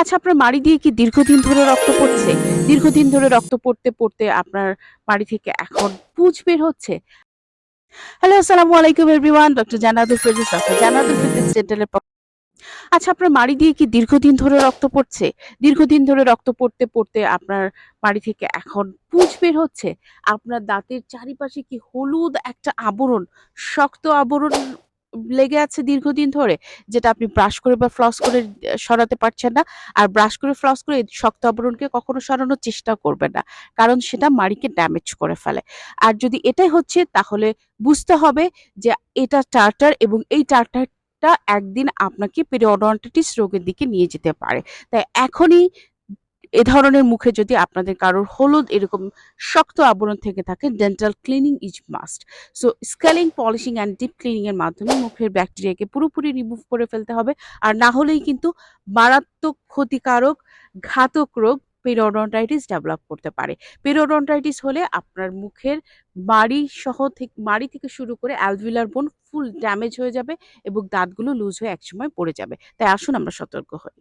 আচ্ছা আপনার মাড়ি দিয়ে কি দীর্ঘদিন ধরে রক্ত পড়ছে? দীর্ঘদিন ধরে রক্ত পড়তে, পড়তে আপনার মাড়ি থেকে এখন পুঁজ বের হচ্ছে? হ্যালো, আসসালামু আলাইকুম everyone. Doctor Jannatul Ferdous, doctor Jannatul Ferdous ডেন্টালের আচ্ছা আপনার মাড়ি দিয়ে কি দীর্ঘদিন ধরে রক্ত পড়ছে? দীর্ঘদিন ধরে রক্ত পড়তে, পড়তে আপনার মাড়ি থেকে এখন পুঁজ বের হচ্ছে? আপনার দাঁতের চারিপাশে কি হলুদ একটা আবরণ, শক্ত আবরণ লেগে আছে দীর্ঘদিন ধরে? যেটা আপনি ব্রাশ করে বা ফ্লস করে সরাতে পারছেন না। আর ব্রাশ করে ফ্লস করে শক্ত আবরণকে কখনো সরানোর চেষ্টা করবেন না। কারণ সেটা মাড়িকে ড্যামেজ করে ফেলে। আর যদি এটাই হচ্ছে, তাহলে বুঝতে হবে যে এটা টার্টার এবং এই টার্টারটা একদিন আপনাকে পেরিওডন্টাইটিস রোগের দিকে নিয়ে যেতে পারে। তাই এখনই এ ধরনের মুখে যদি আপনাদের কারোর হলুদ এরকম শক্ত আবরণ থেকে থাকে dental cleaning is must. So scaling, polishing and deep cleaning এর মাধ্যমে মুখের ব্যাকটেরিয়াকে পুরোপুরি রিমুভ করে ফেলতে হবে। আর না হলেই কিন্তু মারাত্মক ক্ষতিকারক ঘাতক রোগ পেরিওডন্টাইটিস ডেভেলপ করতে পারে। পেরিওডন্টাইটিস হলে আপনার মুখের মাড়ি সহ থেকে মাড়ি থেকে শুরু করে অ্যালভিলার বোন ফুল ড্যামেজ হয়ে যাবে এবং দাঁতগুলো লুজ হয়ে একসময় পড়ে যাবে। তাই আসুন আমরা সতর্ক হই।